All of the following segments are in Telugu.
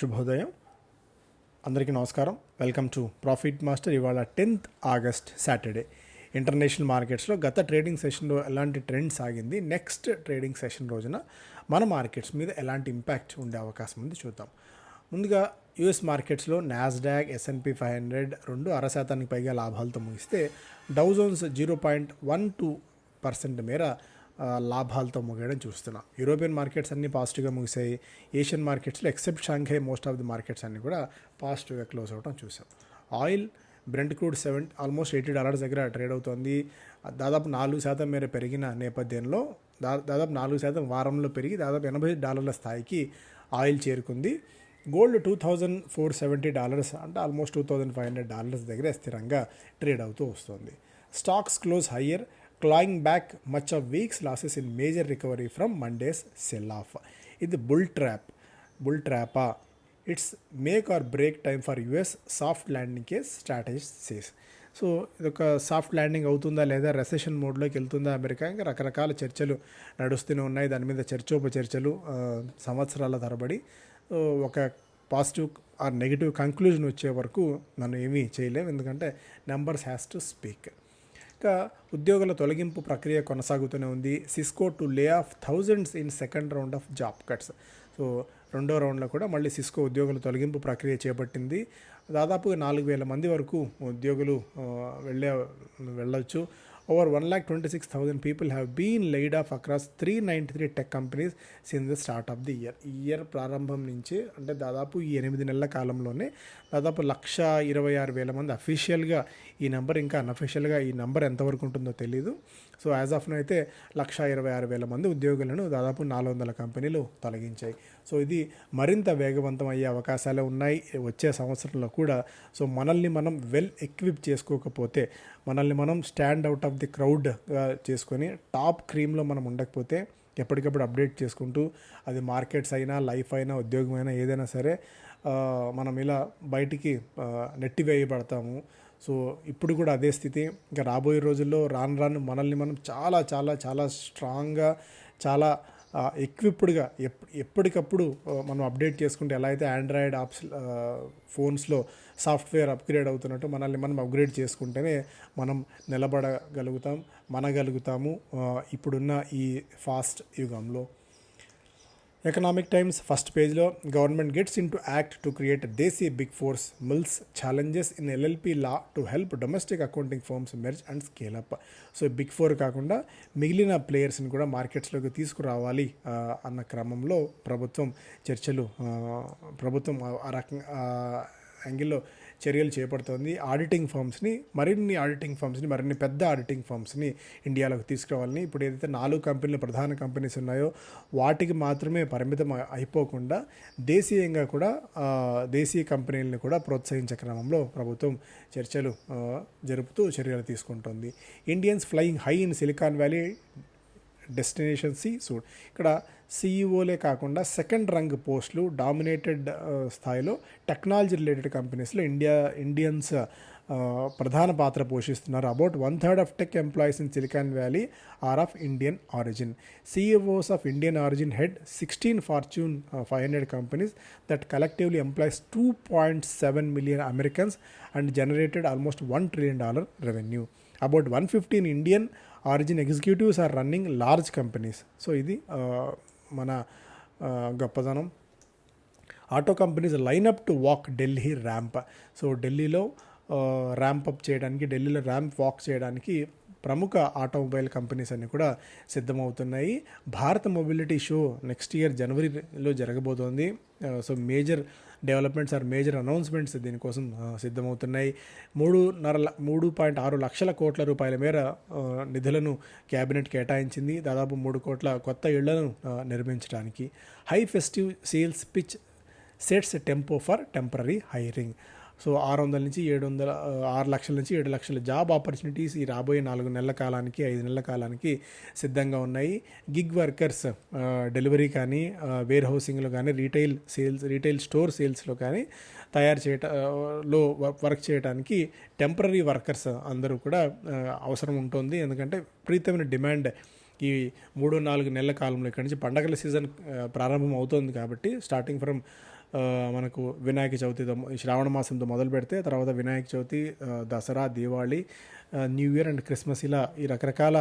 శుభోదయం. అందరికీ నమస్కారం. వెల్కమ్ టు ప్రాఫిట్ మాస్టర్ ఇవాళ టెన్త్ ఆగస్ట్ సాటర్డే. ఇంటర్నేషనల్ మార్కెట్స్లో గత ట్రేడింగ్ సెషన్లో ఎలాంటి ట్రెండ్ సాగింది? నెక్స్ట్ ట్రేడింగ్ సెషన్ రోజున మన మార్కెట్స్ మీద ఎలాంటి ఇంపాక్ట్ ఉండే అవకాశం ఉంది చూద్దాం. ముందుగా యుఎస్ మార్కెట్స్లో నాస్డాక్ ఎస్ఎన్పి ఫైవ్ హండ్రెడ్ రెండు అర శాతానికి పైగా లాభాలతో ముగిస్తే Dow Jones zero point one two percent మేర లాభాలతో ముగియడం చూస్తున్నాం. యూరోపియన్ మార్కెట్స్ అన్నీ పాజిటివ్గా ముగిసాయి ఏషియన్ మార్కెట్స్లో except Shanghai most of the markets అన్నీ కూడా పాజిటివ్గా క్లోజ్ అవ్వడం చూసాం oil Brent crude seven almost eighty dollars దగ్గర ట్రేడ్ అవుతోంది. దాదాపు నాలుగు శాతం మేర పెరిగిన నేపథ్యంలో దా దాదాపు నాలుగు శాతం వారంలో పెరిగి దాదాపు ఎనభై డాలర్ల స్థాయికి ఆయిల్ చేరుకుంది. Gold two thousand four seventy dollars అంటే almost two thousand five hundred dollars దగ్గర స్థిరంగా ట్రేడ్ అవుతూ వస్తుంది. Stocks close higher. Clawing back much of week's losses in major recovery from Monday's sell off ఇది bull trap bull ట్రాపా it's make or break time for US soft ల్యాండింగ్కే strategy says so ఇదొక సాఫ్ట్ ల్యాండింగ్ అవుతుందా లేదా? రెసెషన్ మోడ్లోకి వెళ్తుందా అమెరికా? ఇంకా రకరకాల చర్చలు నడుస్తూనే ఉన్నాయి. దాని మీద చర్చోపచర్చలు సంవత్సరాల తరబడి. ఒక పాజిటివ్ ఆర్ నెగిటివ్ కంక్లూజన్ వచ్చే వరకు మనం ఏమీ చేయలేం ఎందుకంటే నెంబర్స్ హ్యాస్ టు స్పీక్ ఇంకా ఉద్యోగుల తొలగింపు ప్రక్రియ కొనసాగుతూనే ఉంది. Cisco to lay off thousands in second round of job cuts so రెండో రౌండ్లో కూడా మళ్ళీ సిస్కో ఉద్యోగుల తొలగింపు ప్రక్రియ చేపట్టింది. దాదాపు నాలుగు వేల మంది వరకు ఉద్యోగులు వెళ్ళే వెళ్ళొచ్చు. Over one lakh twenty six thousand people have been laid off across three ninety three tech companies since the start of the year ఈ ఇయర్ ప్రారంభం నుంచి అంటే దాదాపు ఈ ఎనిమిది నెలల కాలంలోనే దాదాపు లక్ష ఇరవై ఆరు వేల మంది అఫీషియల్గా ఈ ఈ నెంబర్ ఇంకా అన్అఫీషియల్గా ఈ నెంబర్ ఎంతవరకు ఉంటుందో తెలియదు సో యాజ్ ఆఫ్ అయితే లక్ష ఇరవై ఆరు వేల మంది ఉద్యోగులను దాదాపు నాలుగు వందల కంపెనీలు తొలగించాయి. సో ఇది మరింత వేగవంతం అయ్యే అవకాశాలే ఉన్నాయి వచ్చే సంవత్సరంలో కూడా. సో మనల్ని మనం వెల్ ఎక్విప్ చేసుకోకపోతే మనల్ని మనం స్టాండ్ అవుట్ ఆఫ్ ది క్రౌడ్గా చేసుకొని టాప్ క్రీమ్లో మనం ఉండకపోతే ఎప్పటికప్పుడు అప్డేట్ చేసుకుంటూ అది మార్కెట్స్ అయినా లైఫ్ అయినా ఉద్యోగం అయినా ఏదైనా సరే మనం ఇలా బయటికి నెట్టివేయబడతాము సో ఇప్పుడు కూడా అదే స్థితి. ఇంకా రాబోయే రోజుల్లో రాను రాను మనల్ని మనం చాలా చాలా చాలా స్ట్రాంగ్గా చాలా ఎక్విప్డ్గా ఎప్ ఎప్పటికప్పుడు మనం అప్డేట్ చేసుకుంటే ఎలా అయితే ఆండ్రాయిడ్ ఆప్స్ ఫోన్స్లో సాఫ్ట్వేర్ అప్గ్రేడ్ అవుతున్నట్టు మనల్ని మనం అప్గ్రేడ్ చేసుకుంటేనే మనం నిలబడగలుగుతాం మనగలుగుతాము ఇప్పుడున్న ఈ ఫాస్ట్ యుగంలో. ఎకనామిక్ టైమ్స్ ఫస్ట్ పేజ్లో government gets into act to create desi big fours mulls challenges in LLP law to help domestic accounting firms merge and scale up so big four కాకుండా మిగిలిన ప్లేయర్స్ని కూడా మార్కెట్స్లోకి తీసుకురావాలి అన్న క్రమంలో ప్రభుత్వం చర్చలు ప్రభుత్వం ఆ- రకంగా యాంగిల్లో చర్యలు చేపడుతోంది. ఆడిటింగ్ ఫర్మ్స్ని మరిన్ని ఆడిటింగ్ ఫర్మ్స్ని మరిన్ని పెద్ద ఆడిటింగ్ ఫర్మ్స్ని ఇండియాలోకి తీసుకురావాలని ఇప్పుడు ఏదైతే నాలుగు కంపెనీలు ప్రధాన కంపెనీస్ ఉన్నాయో వాటికి మాత్రమే పరిమితం అయిపోకుండా దేశీయంగా కూడా దేశీయ కంపెనీలను కూడా ప్రోత్సహించే క్రమంలో ప్రభుత్వం చర్చలు జరుపుతూ చర్యలు తీసుకుంటోంది. Indians flying high in Silicon Valley destination C suite ఇక్కడ సీఈఓలే కాకుండా సెకండ్ రంగ్ పోస్టులు డామినేటెడ్ స్థాయిలో టెక్నాలజీ రిలేటెడ్ కంపెనీస్లో ఇండియా ఇండియన్స్ ప్రధాన పాత్ర పోషిస్తున్నారు. About one third of tech employees in Silicon Valley are of Indian origin CEOs of Indian origin head sixteen Fortune five hundred companies that collectively employees two point seven million Americans and generated almost one trillion dollar revenue about one fifteen Indian origin executives are running large companies so ఇది మన గొప్పదనం. Auto companies line up to walk Delhi ramp so ఢిల్లీలో ర్యాంప్ అప్ చేయడానికి ఢిల్లీలో ర్యాంప్ వాక్ చేయడానికి ప్రముఖ ఆటోమొబైల్ కంపెనీస్ అన్నీ కూడా సిద్ధమవుతున్నాయి. భారత మొబిలిటీ షో నెక్స్ట్ ఇయర్ జనవరిలో జరగబోతోంది. So major developments are major announcements దీనికోసం సిద్ధమవుతున్నాయి. మూడున్నర మూడు పాయింట్ ఆరు లక్షల కోట్ల రూపాయల మేర నిధులను క్యాబినెట్ కేటాయించింది. దాదాపు మూడు కోట్ల కొత్త ఇళ్ళను నిర్మించడానికి. High festive sales pitch sets tempo for temporary hiring so ఆరు వందల నుంచి ఏడు వందల ఆరు లక్షల నుంచి ఏడు లక్షల జాబ్ ఆపర్చునిటీస్ ఈ రాబోయే నాలుగు నెలల కాలానికి ఐదు నెలల కాలానికి సిద్ధంగా ఉన్నాయి. గిగ్ వర్కర్స్ డెలివరీ కానీ వేర్ హౌసింగ్లో కానీ రీటైల్ సేల్స్ రీటైల్ స్టోర్ సేల్స్లో కానీ తయారు చేయట లో వర్క్ చేయడానికి టెంపరీ వర్కర్స్ అందరూ కూడా అవసరం ఉంటుంది. ఎందుకంటే ప్రీతమైన డిమాండ్ ఈ మూడు నాలుగు నెలల కాలంలో ఇక్కడి నుంచి పండగల సీజన్ ప్రారంభం అవుతుంది కాబట్టి స్టార్టింగ్ ఫ్రమ్ మనకు వినాయక చవితితో శ్రావణ మాసంతో మొదలు పెడితే తర్వాత Vinayaka Chavithi Dasara Diwali new year and Christmas ఇలా ఈ రకరకాల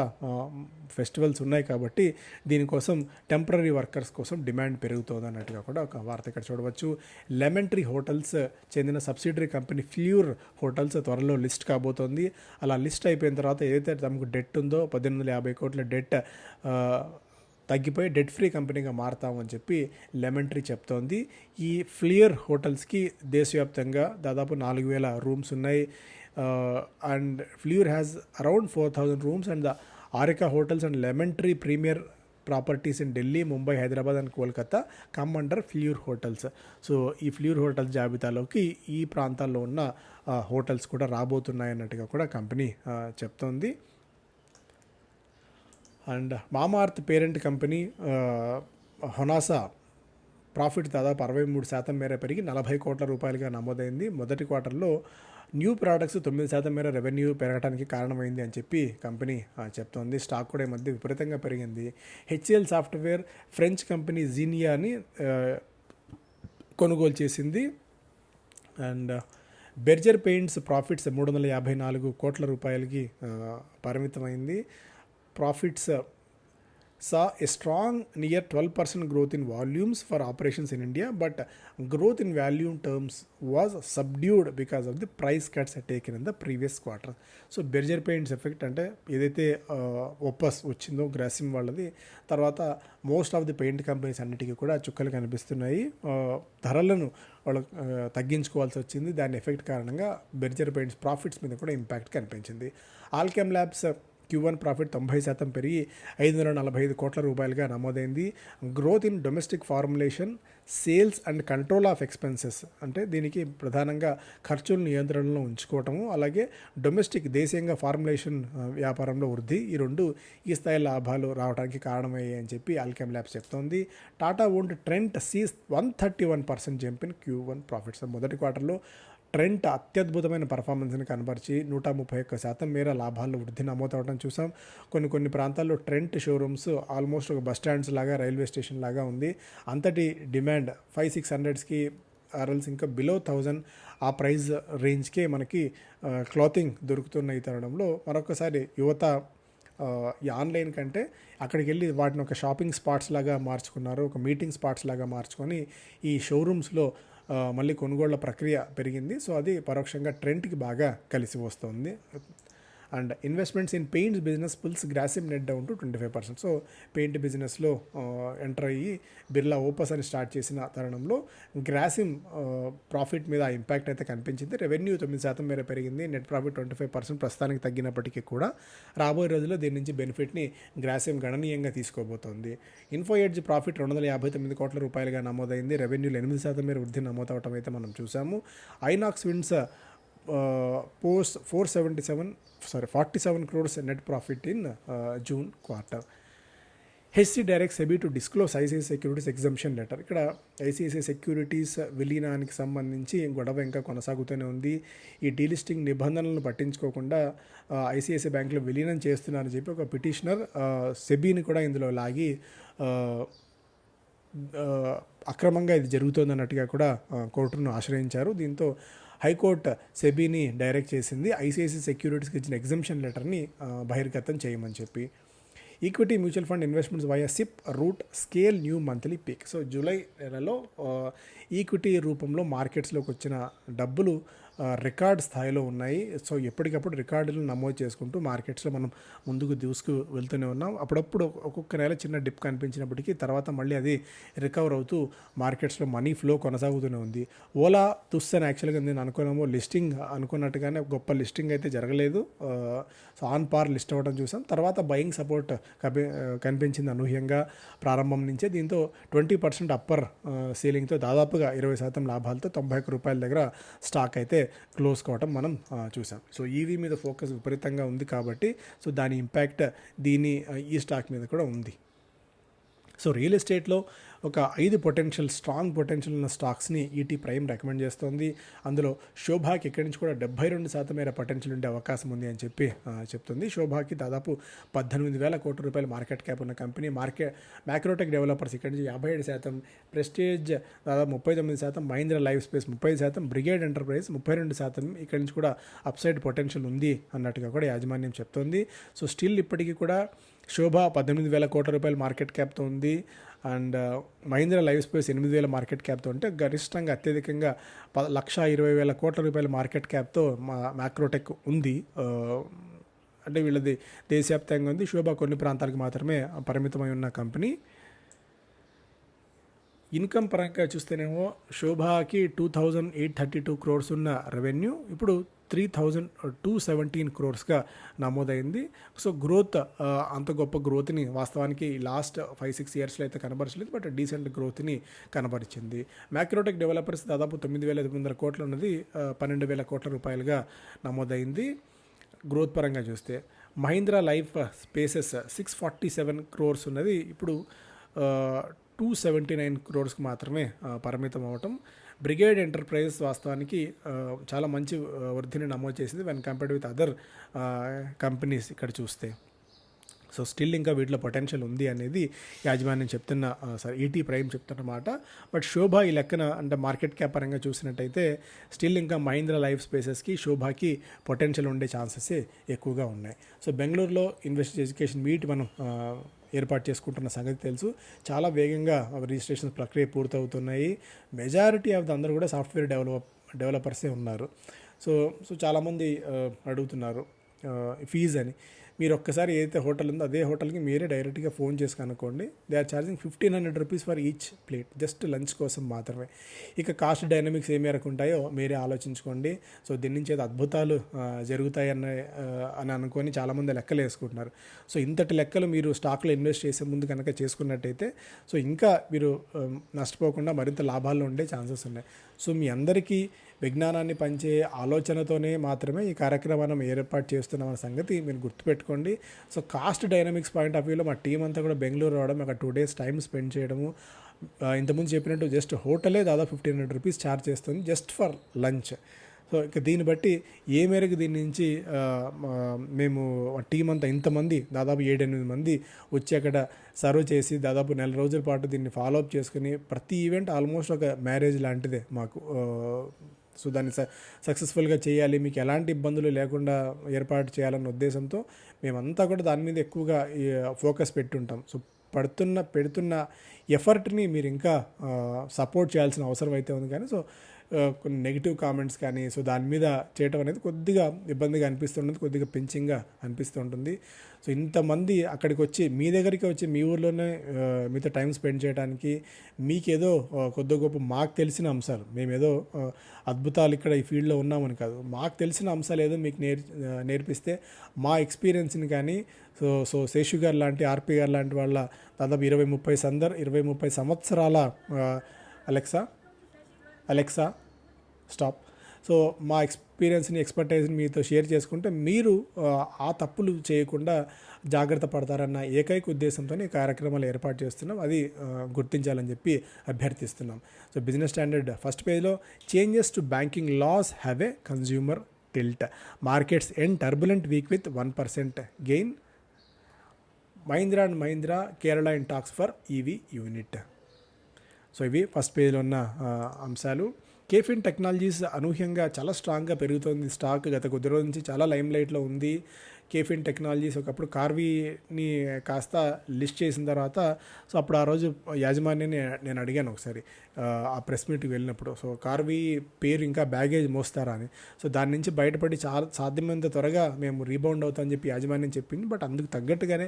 ఫెస్టివల్స్ ఉన్నాయి కాబట్టి దీనికోసం టెంపరీ వర్కర్స్ కోసం డిమాండ్ పెరుగుతుంది అన్నట్టుగా కూడా ఒక వార్త ఇక్కడ చూడవచ్చు. లెమన్ ట్రీ హోటల్స్ చెందిన సబ్సిడరీ కంపెనీ ఫ్యూర్ హోటల్స్ త్వరలో లిస్ట్ కాబోతోంది. అలా లిస్ట్ అయిపోయిన తర్వాత ఏదైతే తమకు డెట్ ఉందో పద్దెనిమిది వందల యాభై కోట్ల డెట్ తగ్గిపోయి డెట్ ఫ్రీ కంపెనీగా మారుతామని చెప్పి లెమన్ ట్రీ చెప్తోంది. ఈ ఫ్లియర్ హోటల్స్కి దేశవ్యాప్తంగా దాదాపు నాలుగు వేల రూమ్స్ ఉన్నాయి. And Fleur has around four thousand rooms and the Aurika Hotels and Lemon Tree Premier properties in Delhi Mumbai Hyderabad and Kolkata come under Fleur Hotels so ఈ ఫ్లియూర్ హోటల్స్ జాబితాలోకి ఈ ప్రాంతాల్లో ఉన్న హోటల్స్ కూడా రాబోతున్నాయి అన్నట్టుగా కూడా కంపెనీ చెప్తోంది. And Mamaearth parent company Honasa profit దాదాపు అరవై మూడు శాతం మేర పెరిగి నలభై కోట్ల రూపాయలుగా నమోదైంది. మొదటి క్వార్టర్లో న్యూ ప్రోడక్ట్స్ తొమ్మిది శాతం మేర రెవెన్యూ పెరగడానికి కారణమైంది అని చెప్పి కంపెనీ చెప్తోంది. స్టాక్ కూడా ఈ మధ్య విపరీతంగా పెరిగింది. హెచ్సిఎల్ సాఫ్ట్వేర్ ఫ్రెంచ్ కంపెనీ జీనియాని కొనుగోలు చేసింది. అండ్ బెర్జర్ పెయింట్స్ ప్రాఫిట్స్ మూడు వందల యాభై నాలుగు కోట్ల రూపాయలకి పరిమితమైంది. Profits saw a strong near 12% growth in volumes for operations in India, but growth in volume terms was subdued because of the price cuts taken in the previous quarter. So Berger paints effect అంటే ఏదైతే ఒప్పస్ వచ్చిందో గ్రాసిమ్ వాళ్ళది తర్వాత most of the paint companies అన్నిటికీ కూడా చుక్కలు కనిపిస్తున్నాయి. ధరలను వాళ్ళు తగ్గించుకోవాల్సి వచ్చింది. దాని ఎఫెక్ట్ కారణంగా బెర్జర్ పెయింట్స్ ప్రాఫిట్స్ మీద కూడా ఇంపాక్ట్ కనిపించింది. Alkem labs Q one profit తొంభై శాతం పెరిగి ఐదు వందల నలభై ఐదు కోట్ల రూపాయలుగా నమోదైంది. Growth in domestic formulation sales and control of expenses అంటే దీనికి ప్రధానంగా ఖర్చుల నియంత్రణలో ఉంచుకోవటము అలాగే డొమెస్టిక్ దేశీయంగా ఫార్ములేషన్ వ్యాపారంలో వృద్ధి ఈ రెండు ఈ స్థాయి లాభాలు రావడానికి కారణమయ్యాయి అని చెప్పి ఆల్కెమ్ ల్యాబ్స్ చెప్తోంది. Tata owned Trent sees one thirty one percent jump in Q one profits. మొదటి క్వార్టర్లో ట్రెంట్ అత్యద్భుతమైన పర్ఫార్మెన్స్ని కనబరిచి నూట ముప్పై ఒక్క శాతం మేర లాభాల్లో వృద్ధి నమోదవడం చూసాం. కొన్ని కొన్ని ప్రాంతాల్లో ట్రెంట్ షోరూమ్స్ ఆల్మోస్ట్ ఒక బస్ స్టాండ్స్ లాగా రైల్వే స్టేషన్ లాగా ఉంది. అంతటి డిమాండ్ ఫైవ్ సిక్స్ హండ్రెడ్స్కి ఆర్ఎల్స్ ఇంకా బిలో థౌజండ్ ఆ ప్రైస్ రేంజ్కే మనకి క్లాతింగ్ దొరుకుతున్న ఈ తరుణంలో మరొకసారి యువత ఈ ఆన్లైన్ కంటే అక్కడికి వెళ్ళి వాటిని ఒక షాపింగ్ స్పాట్స్ లాగా మార్చుకున్నారు. ఒక మీటింగ్ స్పాట్స్ లాగా మార్చుకొని ఈ షోరూమ్స్లో మళ్ళీ కొనుగోళ్ళ ప్రక్రియ పెరిగింది. సో అది పరోక్షంగా ట్రెండ్కి బాగా కలిసి వస్తుంది. And investments in paints business pulls Grasim net down to twenty five percent so paint బిజినెస్లో ఎంటర్ అయ్యి బిర్లా ఓపస్ అని స్టార్ట్ చేసిన తరుణంలో గ్రాసిమ్ ప్రాఫిట్ మీద ఆ ఇంపాక్ట్ అయితే కనిపించింది. రెవెన్యూ తొమ్మిది శాతం మేర పెరిగింది. Net profit twenty five percent ప్రస్తుతానికి తగ్గినప్పటికీ కూడా రాబోయే రోజుల్లో దీని నుంచి బెనిఫిట్ని గ్రాసిమ్ గణనీయంగా తీసుకోబోతోంది. ఇన్ఫో ఎడ్జ్ ప్రాఫిట్ రెండు వందల యాభై తొమ్మిది కోట్ల రూపాయలుగా నమోదైంది. రెవెన్యూలు ఎనిమిది శాతం మేర వృద్ధి నమోదవటం అయితే మనం చూసాము INOX wins post four seventy seven sorry forty seven crores net profit in June quarter. HC direct SEBI to disclose ICI securities exemption letter. ఇక్కడ ఐసీఐసీ సెక్యూరిటీస్ విలీనానికి సంబంధించి గొడవ ఇంకా కొనసాగుతూనే ఉంది. ఈ డీలిస్టింగ్ నిబంధనలను పట్టించుకోకుండా ఐసిఐసిఐ బ్యాంకులో విలీనం చేస్తున్నారని చెప్పి ఒక పిటిషనర్ సెబీని కూడా ఇందులో లాగి అక్రమంగా ఇది జరుగుతోంది అన్నట్టుగా కూడా కోర్టును ఆశ్రయించారు. దీంతో హైకోర్టు సెబీని డైరెక్ట్ చేసింది. ఐసిఐసి సెక్యూరిటీస్కి ఇచ్చిన ఎగ్జిబిషన్ లెటర్ని బహిర్గతం చేయమని చెప్పి. Equity mutual fund investments via SIP route scale new monthly peak. So July నెలలో ఈక్విటీ రూపంలో మార్కెట్స్లోకి వచ్చిన డబ్బులు రికార్డ్ స్థాయిలో ఉన్నాయి. సో ఎప్పటికప్పుడు రికార్డులు నమోదు చేసుకుంటూ మార్కెట్స్లో మనం ముందుకు దూసుకు వెళ్తూనే ఉన్నాం. అప్పుడప్పుడు ఒక్కొక్క నెల చిన్న డిప్ కనిపించినప్పటికీ తర్వాత మళ్ళీ అది రికవర్ అవుతూ మార్కెట్స్లో మనీ ఫ్లో కొనసాగుతూనే ఉంది. ఓలా తుస్ అని యాక్చువల్గా నేను అనుకున్నాము లిస్టింగ్ అనుకున్నట్టుగానే గొప్ప లిస్టింగ్ అయితే జరగలేదు. సో ఆన్ పార్ లిస్ట్ అవ్వడం చూసాం. తర్వాత బయింగ్ సపోర్ట్ కనిపించింది అనూహ్యంగా ప్రారంభం నుంచే. దీంతో ట్వంటీ పర్సెంట్ అప్పర్ సీలింగ్తో దాదాపుగా ఇరవై శాతం లాభాలతో తొంభై ఒక్క రూపాయల దగ్గర స్టాక్ అయితే క్లోజ్ కావటం మనం చూసాం. సో ఈవీ మీద ఫోకస్ విపరీతంగా ఉంది కాబట్టి సో దాని ఇంపాక్ట్ దీని ఈ e స్టాక్ మీద కూడా ఉంది. సో రియల్ ఎస్టేట్లో ఒక ఐదు పొటెన్షియల్ స్ట్రాంగ్ పొటెన్షియల్ ఉన్న స్టాక్స్ని ఈటీ ప్రైమ్ రికమెండ్ చేస్తోంది. అందులో శోభాకి ఇక్కడి నుంచి కూడా డెబ్బై రెండు శాతం మేర పొటెన్షియల్ ఉండే అవకాశం ఉంది అని చెప్పి చెప్తుంది. శోభాకి దాదాపు పద్దెనిమిది వేల కోట్ల రూపాయల మార్కెట్ క్యాప్ ఉన్న కంపెనీ మార్కెట్ మ్యాక్రోటెక్ డెవలపర్స్ ఇక్కడి నుంచి యాభై ఏడు శాతం ప్రెస్టేజ్ దాదాపు ముప్పై తొమ్మిది శాతం మహీంద్ర లైఫ్ స్పేస్ ముప్పై శాతం బ్రిగేడ్ ఎంటర్ప్రైజ్ ముప్పై రెండు శాతం ఇక్కడి నుంచి కూడా అప్సైడ్ పొటెన్షియల్ ఉంది అన్నట్టుగా కూడా యాజమాన్యం చెప్తోంది. సో స్టిల్ ఇప్పటికీ కూడా శోభ పద్దెనిమిది వేల కోట్ల రూపాయల మార్కెట్ క్యాప్తో ఉంది. అండ్ మహీంద్ర లైఫ్ స్పేస్ ఎనిమిది వేల మార్కెట్ క్యాప్తో ఉంటే గరిష్టంగా అత్యధికంగా ప లక్ష ఇరవై వేల కోట్ల రూపాయల మార్కెట్ క్యాప్తో మా మ్యాక్రోటెక్ ఉంది. అంటే వీళ్ళది దేశవ్యాప్తంగా ఉంది. శోభ కొన్ని ప్రాంతాలకు మాత్రమే పరిమితమై ఉన్న కంపెనీ. ఇన్కమ్ పరంగా చూస్తేనేమో శోభాకి two thousand eight thirty two crores ఉన్న రెవెన్యూ. ఇప్పుడు త్రీ థౌజండ్ టూ సెవెంటీన్ క్రోర్స్గా నమోదైంది. సో గ్రోత్ అంత గొప్ప గ్రోత్ని వాస్తవానికి లాస్ట్ ఫైవ్ సిక్స్ ఇయర్స్లో అయితే కనబరచలేదు బట్ డీసెంట్ గ్రోత్ని కనబరిచింది. మ్యాక్రోటెక్ డెవలపర్స్ దాదాపు తొమ్మిది వేల ఐదు వందల కోట్లు ఉన్నది పన్నెండు వేల కోట్ల రూపాయలుగా నమోదైంది. గ్రోత్ పరంగా చూస్తే Mahindra Life Spaces six forty seven crores ఉన్నది. ఇప్పుడు టూ సెవెంటీ నైన్ క్రోర్స్కి మాత్రమే పరిమితం అవ్వటం. బ్రిగేడ్ ఎంటర్ప్రైజెస్ వాస్తవానికి చాలా మంచి వృద్ధిని నమోదు చేసింది when compared with other companies ఇక్కడ చూస్తే. సో స్టిల్ ఇంకా వీటిలో పొటెన్షియల్ ఉంది అనేది యాజమాన్యం చెప్తున్న సారీ ఈటీ ప్రైమ్ చెప్తున్న మాట. బట్ శోభ ఈ లెక్కన అంటే మార్కెట్ క్యాప్ పరంగా చూసినట్టయితే స్టిల్ ఇంకా మహీంద్ర లైఫ్ స్పేసెస్కి శోభకి పొటెన్షియల్ ఉండే ఛాన్సెస్ ఎక్కువగా ఉన్నాయి. సో బెంగళూరులో ఇన్వెస్ట్ ఎడ్యుకేషన్ మీట్ మనం ఏర్పాటు చేసుకుంటున్న సంగతి తెలుసు. చాలా వేగంగా రిజిస్ట్రేషన్ ప్రక్రియ పూర్తవుతున్నాయి. మెజారిటీ ఆఫ్ ద అందరూ కూడా సాఫ్ట్వేర్ డెవలప్ డెవలపర్సే ఉన్నారు. సో సో చాలామంది uh, అడుగుతున్నారు uh, ఫీజ్ అని. మీరు ఒక్కసారి ఏదైతే హోటల్ ఉందో అదే హోటల్కి మీరే డైరెక్ట్గా ఫోన్ చేసి కనుక్కోండి. They are charging fifteen hundred rupees for each plate. Just lunch కోసం మాత్రమే. ఇక కాస్ట్ డైనమిక్స్ ఏ మేరకు ఉంటాయో మీరే ఆలోచించుకోండి. సో దీని నుంచి అయితే అద్భుతాలు జరుగుతాయని అని అనుకొని చాలామంది లెక్కలు వేసుకుంటున్నారు. సో ఇంతటి లెక్కలు మీరు స్టాక్లో ఇన్వెస్ట్ చేసే ముందు కనుక చేసుకున్నట్టయితే సో ఇంకా మీరు నష్టపోకుండా మరింత లాభాల్లో ఉండే ఛాన్సెస్ ఉన్నాయి. సో మీ అందరికీ విజ్ఞానాన్ని పంచే ఆలోచనతోనే మాత్రమే ఈ కార్యక్రమాన్ని ఏర్పాటు చేస్తున్నామన్న సంగతి మీరు గుర్తుపెట్టుకోండి. So cost dynamics point of వ్యూలో మా టీం అంతా కూడా బెంగళూరు రావడం అక్కడ టూ డేస్ టైం స్పెండ్ చేయడము ఇంతకుముందు చెప్పినట్టు జస్ట్ హోటలే దాదాపు ఫిఫ్టీన్ హండ్రెడ్ రూపీస్ ఛార్జ్ చేస్తుంది జస్ట్ ఫర్ లంచ్. సో ఇక దీన్ని బట్టి ఏ మేరకు దీని నుంచి మేము టీం అంతా ఇంతమంది దాదాపు ఏడెనిమిది మంది వచ్చి అక్కడ సర్వ్ చేసి దాదాపు నెల రోజుల పాటు దీన్ని ఫాలో అప్ చేసుకుని ప్రతి ఈవెంట్ ఆల్మోస్ట్ ఒక మ్యారేజ్ లాంటిదే మాకు సో దాన్ని స సక్సెస్ఫుల్గా చేయాలి మీకు ఎలాంటి ఇబ్బందులు లేకుండా ఏర్పాటు చేయాలన్న ఉద్దేశంతో మేమంతా కూడా దాని మీద ఎక్కువగా ఫోకస్ పెట్టుంటాం. సో పడుతున్న పెడుతున్న ఎఫర్ట్ని మీరు ఇంకా సపోర్ట్ చేయాల్సిన అవసరం అయితే ఉంది కానీ సో కొన్ని నెగిటివ్ కామెంట్స్ కానీ సో దాని మీద చేయటం అనేది కొద్దిగా ఇబ్బందిగా అనిపిస్తుంటుంది కొద్దిగా పెంచింగ్గా అనిపిస్తుంటుంది. సో ఇంతమంది అక్కడికి వచ్చి మీ దగ్గరికి వచ్చి మీ ఊర్లోనే మీతో టైం స్పెండ్ చేయడానికి మీకేదో కొద్ది గొప్ప మాకు తెలిసిన అంశాలు మేమేదో అద్భుతాలు ఇక్కడ ఈ ఫీల్డ్లో ఉన్నామని కాదు. మాకు తెలిసిన అంశాలు ఏదో మీకు నేర్ నేర్పిస్తే మా ఎక్స్పీరియన్స్ని కానీ సో సో శేషు గారు లాంటి ఆర్పి గారు లాంటి వాళ్ళ దాదాపు ఇరవై ముప్పై సందర్ ఇరవై ముప్పై సంవత్సరాల అలెక్సా అలెక్సా స్టాప్ సో మా ఎక్స్పీరియన్స్ని ఎక్స్పర్టైజ్ని మీతో షేర్ చేసుకుంటే మీరు ఆ, తప్పులు చేయకుండా జాగ్రత్త పడతారన్న ఏకైక ఉద్దేశంతో ఈ కార్యక్రమాలు ఏర్పాటు చేస్తున్నాం. అది గుర్తించాలని చెప్పి అభ్యర్థిస్తున్నాం. సో బిజినెస్ స్టాండర్డ్ ఫస్ట్ పేజ్లో changes to banking laws have a consumer tilt markets end turbulent week with one percent gain Mahindra and Mahindra Kerala in talks for EV unit so ఇవి ఫస్ట్ పేజ్లో ఉన్న అంశాలు. కేఫిన్ టెక్నాలజీస్ అనూహ్యంగా చాలా స్ట్రాంగ్గా పెరుగుతుంది. స్టాక్ గత కొద్ది రోజుల నుంచి చాలా లైమ్ లైట్లో ఉంది. కేఫిన్ టెక్నాలజీస్ ఒకప్పుడు కార్వీని కాస్త లిస్ట్ చేసిన తర్వాత సో అప్పుడు ఆ రోజు యాజమాన్యాన్ని నేను అడిగాను ఒకసారి ఆ, ప్రెస్ మీట్కి వెళ్ళినప్పుడు. సో కార్వీ పేరు ఇంకా బ్యాగేజ్ మోస్తారా అని. సో దాని నుంచి బయటపడి చాలా సాధ్యమైనంత త్వరగా మేము రీబౌండ్ అవుతామని చెప్పి యాజమాన్యం చెప్పింది. బట్ అందుకు తగ్గట్టుగానే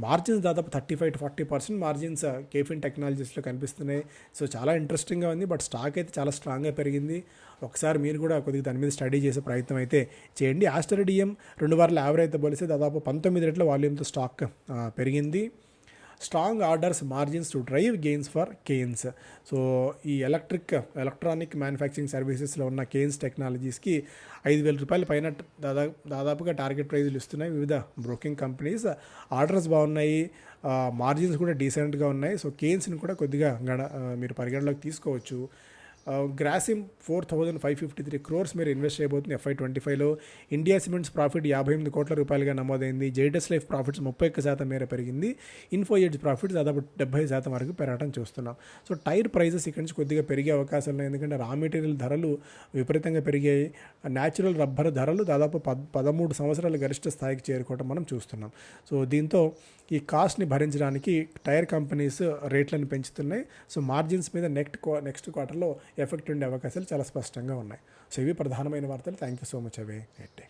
మార్జిన్స్ దాదాపు thirty five to forty percent margins KFin టెక్నాలజీస్లో కనిపిస్తున్నాయి. సో చాలా ఇంట్రెస్టింగ్గా ఉంది బట్ స్టాక్ అయితే చాలా స్ట్రాంగ్గా పెరిగింది. ఒకసారి మీరు కూడా కొద్దిగా దాని మీద స్టడీ చేసే ప్రయత్నం అయితే చేయండి. ఆస్టరడియం రెండు వారాల యావరేజ్ అయితే పోలిస్తే దాదాపు పంతొమ్మిది రెట్ల వాల్యూమ్తో స్టాక్ పెరిగింది. Strong orders margins to drive gains for Kaynes. So ఈ ఎలక్ట్రిక్ ఎలక్ట్రానిక్ మ్యానుఫ్యాక్చరింగ్ సర్వీసెస్లో ఉన్న కేన్స్ టెక్నాలజీస్కి ఐదు వేల రూపాయల పైన దాదాపు దాదాపుగా టార్గెట్ ప్రైజులు ఇస్తున్నాయి వివిధ బ్రోకింగ్ కంపెనీస్. ఆర్డర్స్ బాగున్నాయి మార్జిన్స్ కూడా డీసెంట్గా ఉన్నాయి. సో కేన్స్ని కూడా కొద్దిగా గణ మీరు పరిగణలోకి తీసుకోవచ్చు. Grasim four thousand five fifty three crores మీరు ఇన్వెస్ట్ చేయబోతుంది ఎఫ్ఐ ట్వంటీ ఫైవ్లో. ఇండియా సిమెంట్స్ ప్రాఫిట్ యాభై ఎనిమిది కోట్ల రూపాయలుగా నమోదైంది. జైడస్ లైఫ్ ప్రాఫిట్స్ ముప్పై ఒక్క శాతం మేర పెరిగింది. ఇన్ఫో ఎడ్జ్ ప్రాఫిట్స్ దాదాపు డెబ్బై శాతం వరకు పెరగడం చూస్తున్నాం. సో టైర్ ప్రైజెస్ ఇక్కడి నుంచి కొద్దిగా పెరిగే అవకాశం ఉన్నాయి. ఎందుకంటే రా మెటీరియల్ ధరలు విపరీతంగా పెరిగాయి. న్యాచురల్ రబ్బర్ ధరలు దాదాపు పద్ పదమూడు సంవత్సరాల గరిష్ట స్థాయికి చేరుకోవడం మనం చూస్తున్నాం. సో దీంతో ఈ కాస్ట్ని భరించడానికి టైర్ కంపెనీస్ రేట్లను పెంచుతున్నాయి. సో మార్జిన్స్ మీద నెక్స్ట్ నెక్స్ట్ క్వార్టర్లో ఎఫెక్ట్ ఉండే అవకాశాలు చాలా స్పష్టంగా ఉన్నాయి. సో ఇవి ప్రధానమైన వార్తలు. థ్యాంక్ యూ సో మచ్ అవే నెట్